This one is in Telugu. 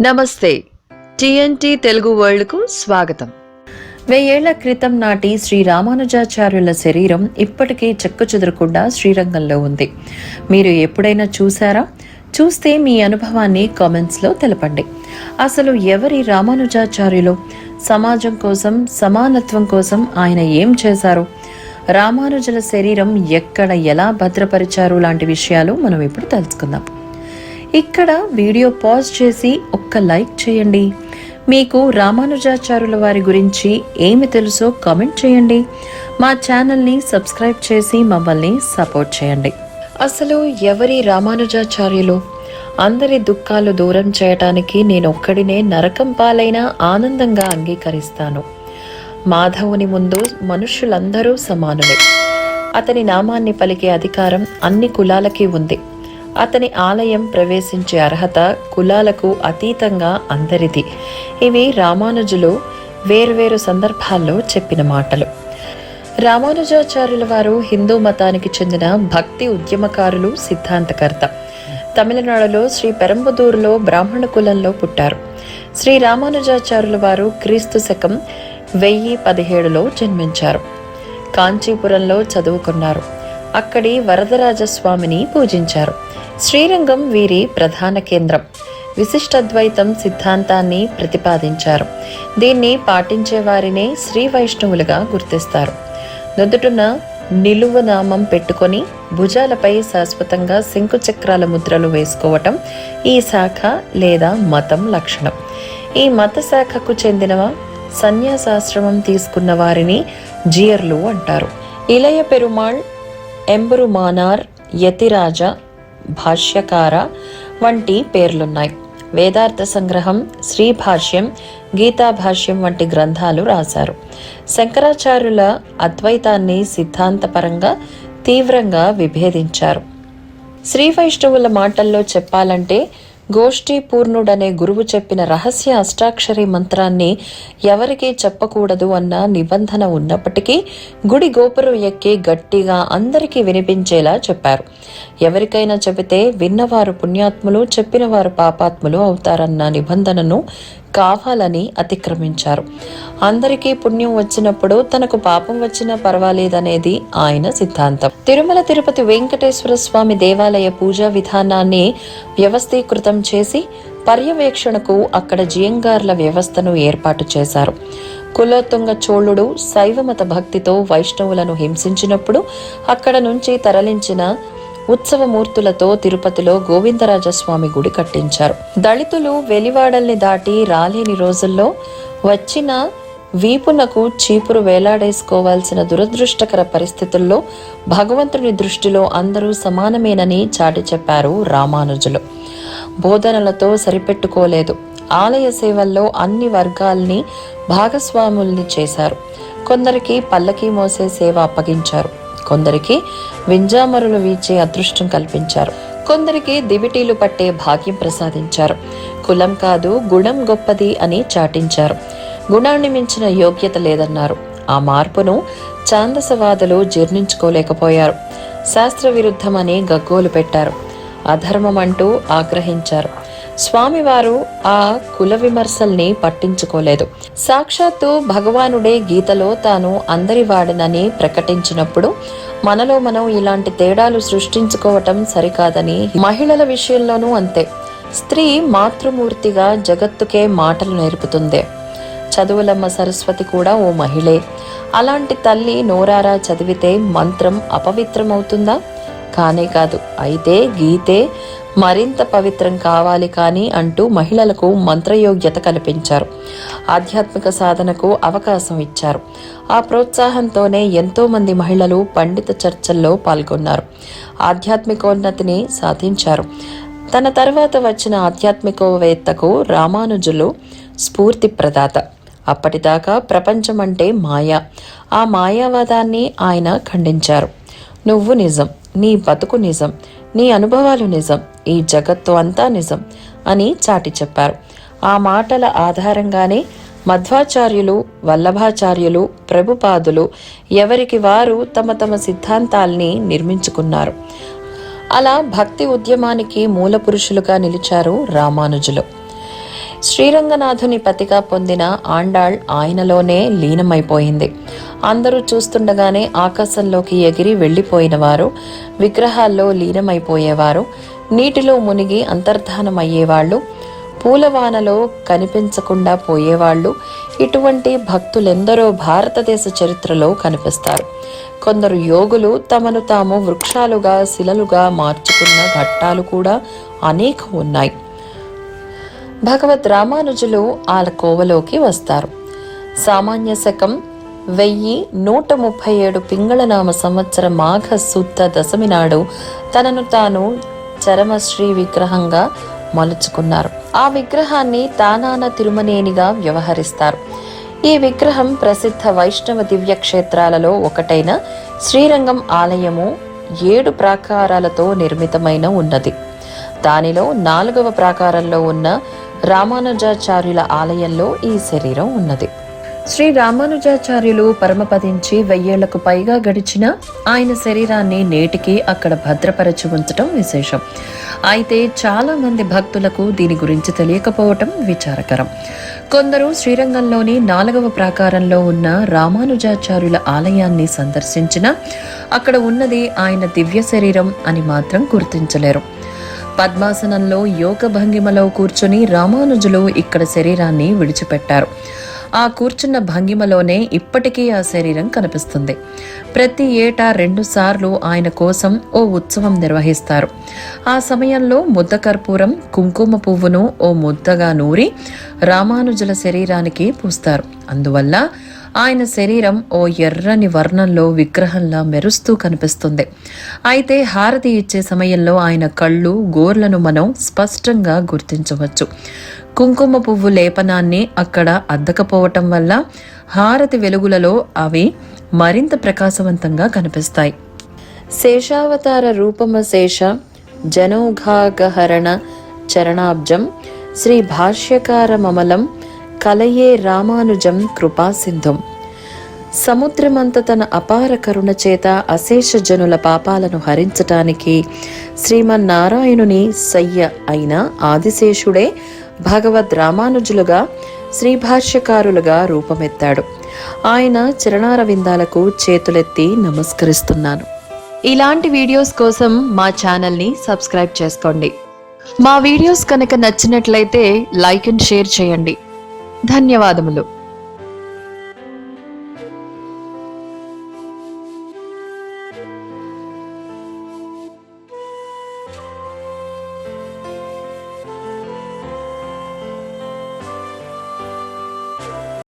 నమస్తే. టిఎన్టి తెలుగు వరల్డ్కు స్వాగతం. వెయ్యేళ్ళ క్రితం నాటి శ్రీ రామానుజాచార్యుల శరీరం ఇప్పటికీ చెక్కు చెదరకుండా శ్రీరంగంలో ఉంది. మీరు ఎప్పుడైనా చూసారా చూస్తే మీ అనుభవాన్ని కామెంట్స్లో తెలపండి. అసలు ఎవరి రామానుజాచార్యులు? సమాజం కోసం సమానత్వం కోసం ఆయన ఏం చేశారు? రామానుజుల శరీరం ఎక్కడ ఎలా భద్రపరిచారు? లాంటి విషయాలు మనం ఇప్పుడు తెలుసుకుందాం. ఇక్కడ వీడియో పాజ్ చేసి ఒక్క లైక్ చేయండి. మీకు రామానుజాచారుల వారి గురించి ఏమి తెలుసో కామెంట్ చేయండి. మా ఛానల్ని సబ్స్క్రైబ్ చేసి మమ్మల్ని సపోర్ట్ చేయండి. అసలు ఎవరి రామానుజాచార్యులు? అందరి దుఃఖాలు దూరం చేయటానికి నేను ఒక్కడినే నరకం పాలైనా ఆనందంగా అంగీకరిస్తాను. మాధవుని ముందు మనుషులందరూ సమానులే. అతని నామాన్ని పలికే అధికారం అన్ని కులాలకి ఉంది. అతని ఆలయం ప్రవేశించే అర్హత కులాలకు అతీతంగా అందరిది. ఇవి రామానుజులు వేర్వేరు సందర్భాల్లో చెప్పిన మాటలు. రామానుజాచార్యుల వారు హిందూ మతానికి చెందిన భక్తి ఉద్యమకారులు సిద్ధాంతకర్త. తమిళనాడులో శ్రీ పెరంబదూరులో బ్రాహ్మణ కులంలో పుట్టారు. శ్రీ రామానుజాచార్యుల వారు క్రీస్తు శకం వెయ్యి పదిహేడులో జన్మించారు. కాంచీపురంలో చదువుకున్నారు. అక్కడి వరదరాజస్వామిని పూజించారు. శ్రీరంగం వీరి ప్రధాన కేంద్రం. విశిష్టద్వైతం సిద్ధాంతాన్ని ప్రతిపాదించారు. దీన్ని పాటించే వారినే శ్రీ వైష్ణవులుగా గుర్తిస్తారు. నుదుటున నిలువ నామం పెట్టుకొని భుజాలపై శాశ్వతంగా శంకు చక్రాల ముద్రలు వేసుకోవటం ఈ శాఖ లేదా మతం లక్షణం. ఈ మత శాఖకు చెందిన సన్యాసాశ్రమం తీసుకున్న వారిని జియర్లు అంటారు. ఇలయ పెరుమాళ్ ఎంబురుమానార్ యతిరాజ భాష్యకార వంటి పేర్లున్నాయి. వేదార్థ సంగ్రహం శ్రీ భాష్యం గీతా భాష్యం వంటి గ్రంథాలు రాశారు. శంకరాచార్యుల అద్వైతాన్ని సిద్ధాంతపరంగా తీవ్రంగా విభేదించారు. శ్రీ వైష్ణవుల మాటల్లో చెప్పాలంటే గోష్ఠీపూర్ణుడనే గురువు చెప్పిన రహస్య అష్టాక్షరి మంత్రాన్ని ఎవరికీ చెప్పకూడదు అన్న నిబంధన ఉన్నప్పటికీ గుడి గోపురం ఎక్కి గట్టిగా అందరికీ వినిపించేలా చెప్పారు. ఎవరికైనా చెబితే విన్నవారు పుణ్యాత్ములు చెప్పినవారు పాపాత్ములు అవుతారన్న నిబంధనను కావాలని అతిక్రమించారు. అందరికీ పుణ్యం వచ్చినప్పుడు తనకు పాపం వచ్చినా పర్వాలేదనేది ఆయన సిద్ధాంతం. తిరుమల తిరుపతి వెంకటేశ్వర స్వామి దేవాలయ పూజా విధానాన్ని వ్యవస్థీకృతం చేసి పర్యవేక్షణకు అక్కడ జియంగార్ల వ్యవస్థను ఏర్పాటు చేశారు. కులోత్తుంగ చోళుడు శైవమత భక్తితో వైష్ణవులను హింసించినప్పుడు అక్కడ నుంచి తరలించిన ఉత్సవమూర్తులతో తిరుపతిలో గోవిందరాజస్వామి గుడి కట్టించారు. దళితులు వెలివాడల్ని దాటి రాలేని రోజుల్లో వచ్చిన వీపునకు చీపురు వేలాడేసుకోవాల్సిన దురదృష్టకర పరిస్థితుల్లో భగవంతుని దృష్టిలో అందరూ సమానమేనని చాటి చెప్పారు రామానుజులు. బోధనలతో సరిపెట్టుకోలేదు. ఆలయ సేవల్లో అన్ని వర్గాల్ని భాగస్వాముల్ని చేశారు. కొందరికి పల్లకి మోసే సేవ అప్పగించారు. కొందరికి వింజామరులు వీచే అదృష్టం కల్పించారు. కొందరికి దివిటీలు పట్టే భాగ్యం ప్రసాదించారు. కులం కాదు గుణం గొప్పది అని చాటించారు. గుణాన్ని మించిన యోగ్యత లేదన్నారు. ఆ మార్పును ఛాందసవాదులు జీర్ణించుకోలేకపోయారు. శాస్త్ర విరుద్ధమని గగ్గోలు పెట్టారు. అధర్మం అంటూ ఆగ్రహించారు. స్వామివారు ఆ కుల విమర్శల్ని పట్టించుకోలేదు. సాక్షాత్తు భగవానుడే గీతలో తాను అందరి వాడనని ప్రకటించినప్పుడు మనలో మనం ఇలాంటి తేడాలు సృష్టించుకోవటం సరికాదని మహిళల విషయంలోనూ అంతే. స్త్రీ మాతృమూర్తిగా జగత్తుకే మాటలు నేర్పుతుంది. చదువులమ్మ సరస్వతి కూడా ఓ మహిళే. అలాంటి తల్లి నోరారా చదివితే మంత్రం అపవిత్రమవుతుందా? కానే కాదు అయితే గీతే మరింత పవిత్రం కావాలి కానీ అంటూ మహిళలకు మంత్రయోగ్యత కల్పించారు. ఆధ్యాత్మిక సాధనకు అవకాశం ఇచ్చారు. ఆ ప్రోత్సాహంతోనే ఎంతో మంది మహిళలు పండిత చర్చల్లో పాల్గొన్నారు. ఆధ్యాత్మికోన్నతిని సాధించారు. తన తర్వాత వచ్చిన ఆధ్యాత్మికవేత్తకు రామానుజులు స్ఫూర్తి ప్రదాత. అప్పటిదాకా ప్రపంచం అంటే మాయా. ఆ మాయావాదాన్ని ఆయన ఖండించారు. నువ్వు నిజం. నీ బతుకు నిజం. నీ అనుభవాలు నిజం ఈ జగత్తు అంతా నిజం అని చాటి చెప్పారు. ఆ మాటల ఆధారంగానే మధ్వాచార్యులు వల్లభాచార్యులు ప్రభుపాదులు ఎవరికి వారు తమ తమ సిద్ధాంతాల్ని నిర్మించుకున్నారు. అలా భక్తి ఉద్యమానికి మూల పురుషులుగా నిలిచారు రామానుజులు. శ్రీరంగనాథుని పతిగా పొందిన ఆండాళ్ ఆయనలోనే లీనమైపోయింది. అందరూ చూస్తుండగానే ఆకాశంలోకి ఎగిరి వెళ్ళిపోయిన వారు విగ్రహాల్లో లీనమైపోయేవారు నీటిలో మునిగి అంతర్ధానమయ్యేవాళ్ళు పూలవానలో కనిపించకుండా పోయేవాళ్ళు ఇటువంటి భక్తులెందరో భారతదేశ చరిత్రలో కనిపిస్తారు. కొందరు యోగులు తమను తాము వృక్షాలుగా శిలలుగా మార్చుకున్న ఘట్టాలు కూడా అనేక ఉన్నాయి. భగవద్ రామానుజులు ఆల కోవలోకి వస్తారు. సామాన్య శకం వెయ్యి నూట ముప్పై ఏడు పింగళనామ సంవత్సర మాఘ శుద్ధ దశమి నాడు తనను తాను చరమశ్రీ విగ్రహంగా మలుచుకున్నారు. ఆ విగ్రహాన్ని తానాన తిరుమనేనిగా వ్యవహరిస్తారు. ఈ విగ్రహం ప్రసిద్ధ వైష్ణవ దివ్య క్షేత్రాలలో ఒకటైన శ్రీరంగం ఆలయము ఏడు ప్రాకారాలతో నిర్మితమైన ఉన్నది. దానిలో నాలుగవ ప్రాకారంలో ఉన్న రామానుజాచార్యుల ఆలయంలో ఈ శరీరం ఉన్నది. శ్రీ రామానుజాచార్యులు పరమపదించి వెయ్యేళ్ళకు పైగా గడిచిన ఆయన శరీరాన్ని నేటికి అక్కడ భద్రపరచి ఉంచటం విశేషం. అయితే చాలా మంది భక్తులకు దీని గురించి తెలియకపోవటం విచారకరం. కొందరు శ్రీరంగంలోని నాలుగవ ప్రాకారంలో ఉన్న రామానుజాచార్యుల ఆలయాన్ని సందర్శించిన అక్కడ ఉన్నది ఆయన దివ్య శరీరం అని మాత్రం గుర్తించలేరు. పద్మాసనంలో యోగ భంగిమలో కూర్చుని రామానుజులు ఇక్కడ శరీరాన్ని విడిచిపెట్టారు. ఆ కూర్చున్న భంగిమలోనే ఇప్పటికీ ఆ శరీరం కనిపిస్తుంది. ప్రతి ఏటా రెండు సార్లు ఆయన కోసం ఓ ఉత్సవం నిర్వహిస్తారు. ఆ సమయంలో ముద్ద కర్పూరం కుంకుమ పువ్వును ఓ ముద్దగా నూరి రామానుజుల శరీరానికి పూస్తారు. అందువల్ల ఆయన శరీరం ఓ ఎర్రని వర్ణంలో విగ్రహంలా మెరుస్తూ కనిపిస్తుంది. అయితే హారతి ఇచ్చే సమయంలో ఆయన కళ్ళు గోర్లను మనం స్పష్టంగా గుర్తించవచ్చు. కుంకుమ పువ్వు లేపనాన్ని అక్కడ అద్దకపోవటం వల్ల హారతి వెలుగులలో అవి మరింత ప్రకాశవంతంగా కనిపిస్తాయి. శేషావతార రూపమ శేష జనౌఘాగహరణ చరణాబ్జం శ్రీ భాష్యకారమమలం కలయే రామానుజం కృపాసింధుం సముద్రమంత తన అపార కరుణ చేత అశేష జనుల పాపాలను హరించటానికి శ్రీమన్నారాయణుని సయ్య అయిన ఆదిశేషుడే భగవద్ రామానుజులుగా శ్రీభాష్యకారులుగా రూపమెత్తాడు. ఆయన చరణారవిందాలకు చేతులెత్తి నమస్కరిస్తున్నాను. ఇలాంటి వీడియోస్ కోసం మా ఛానల్ని సబ్స్క్రైబ్ చేసుకోండి. మా వీడియోస్ కనుక నచ్చినట్లయితే లైక్ అండ్ షేర్ చేయండి. ధన్యవాదములు.